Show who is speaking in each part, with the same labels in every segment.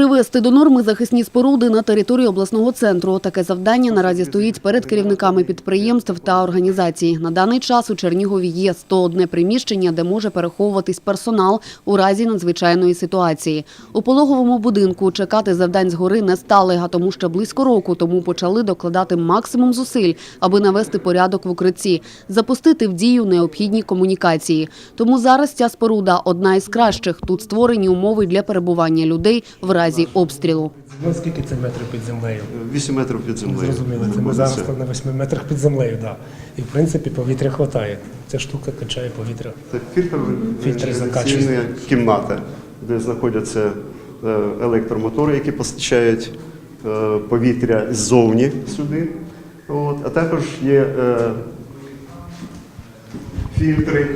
Speaker 1: Привести до норми захисні споруди на території обласного центру. Таке завдання наразі стоїть перед керівниками підприємств та організацій. На даний час у Чернігові є 101 приміщення, де може переховуватись персонал у разі надзвичайної ситуації. У пологовому будинку чекати завдань згори не стали, а тому що близько року тому почали докладати максимум зусиль, аби навести порядок в укритті, запустити в дію необхідні комунікації. Тому зараз ця споруда одна із кращих. Тут створені умови для перебування людей в разі обстрілу.
Speaker 2: Ну, скільки це метрів під землею?
Speaker 3: 8 метрів під землею.
Speaker 2: Зрозуміло, це ми зараз на 8 метрах під землею, да. І в принципі повітря вистачає. Ця штука качає повітря.
Speaker 3: Це фільтр вентиляційна
Speaker 2: закачують.
Speaker 3: кімната, де знаходяться е, електромотори, які постачають е, повітря ззовні сюди. От. А також є е, фільтри,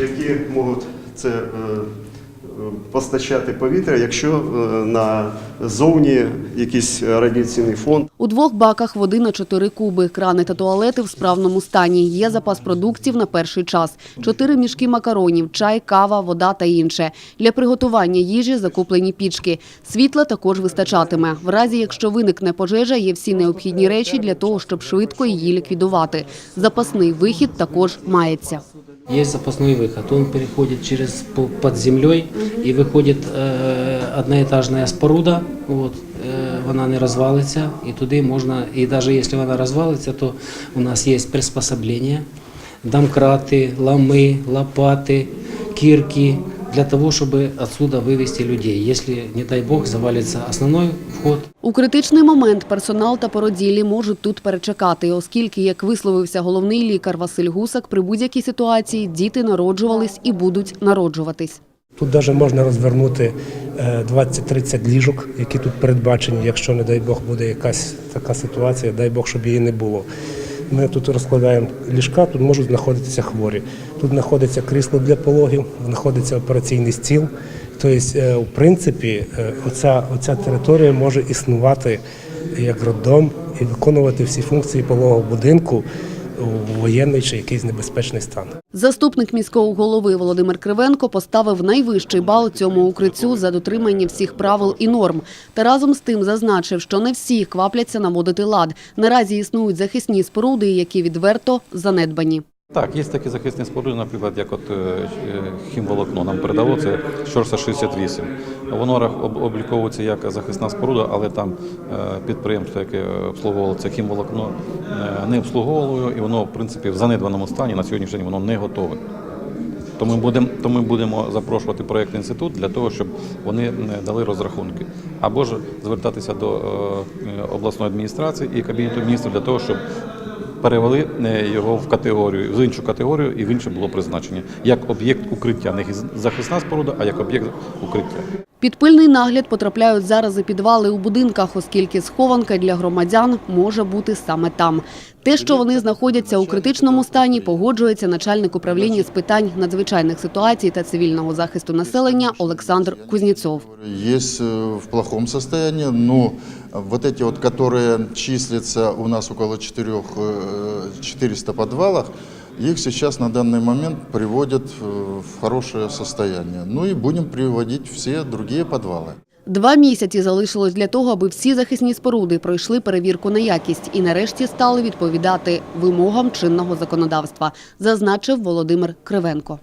Speaker 3: які можуть це е, постачати повітря, якщо е, на зовні якийсь радіаційний фон.
Speaker 1: У двох баках води на чотири куби, крани та туалети в справному стані. Є запас продуктів на перший час. Чотири мішки макаронів, чай, кава, вода та інше. Для приготування їжі закуплені пічки. Світла також вистачатиме. В разі, якщо виникне пожежа, є всі необхідні речі для того, щоб швидко її ліквідувати. Запасний вихід також мається.
Speaker 4: Есть запасной выход. Он переходит через по- под землей и выходит э, одноэтажная споруда. Вот, э, вона не розвалиться, і туди можна, і навіть якщо вона розвалиться, то у нас є приспособлення, домкрати, лами, лопати, кірки для того, щоб отсюда вивести людей. Якщо, не дай Бог, завалиться основной вход,
Speaker 1: У критичний момент персонал та породілі можуть тут перечекати, оскільки, як висловився головний лікар Василь Гусак, при будь-якій ситуації діти народжувались і будуть народжуватись.
Speaker 2: Тут навіть можна розвернути е, 20-30 ліжок, які тут передбачені, якщо, не дай Бог, буде якась така ситуація, дай Бог, щоб її не було. Ми тут розкладаємо ліжка, тут можуть знаходитися хворі. Тут знаходиться крісло для пологів, знаходиться операційний стіл. Тобто, е, в принципі, е, оця, оця територія може існувати як роддом і виконувати всі функції пологового будинку воєнний чи якийсь небезпечний стан.
Speaker 1: Заступник міського голови Володимир Кривенко поставив найвищий бал цьому укриттю за дотримання всіх правил і норм. Та разом з тим зазначив, що не всі квапляться наводити лад. Наразі існують захисні споруди, які відверто занедбані.
Speaker 5: Так, є такі захисні споруди, наприклад, як от е, е, хімволокно нам передало, це Щорса 68. Воно обліковується як захисна споруда, але там е, підприємство, яке обслуговувало це хімволокно, не обслуговувало і воно, в принципі, в занедбаному стані на сьогоднішній день воно не готове. То ми будемо, то ми будемо запрошувати проєктний інститут для того, щоб вони дали розрахунки. Або ж звертатися до обласної адміністрації і кабінету міністрів для того, щоб перевели е, його в категорію, в іншу категорію і в інше було призначення як об'єкт укриття, не захисна споруда, а як об'єкт укриття.
Speaker 1: Під пильний нагляд потрапляють зараз і підвали у будинках, оскільки схованка для громадян може бути саме там. Те, що вони знаходяться у критичному стані, погоджується начальник управління з питань надзвичайних ситуацій та цивільного захисту населення Олександр Кузніцов.
Speaker 6: Есть э, в плохом состоянии, но вот эти вот, которые числятся у нас около 4, 400 подвалах, их сейчас на данный момент приводят э, в хорошее состояние. Ну и будем приводить все другие подвалы.
Speaker 1: Два місяці залишилось для того, аби всі захисні споруди пройшли перевірку на якість і нарешті стали відповідати вимогам чинного законодавства, зазначив Володимир Кривенко.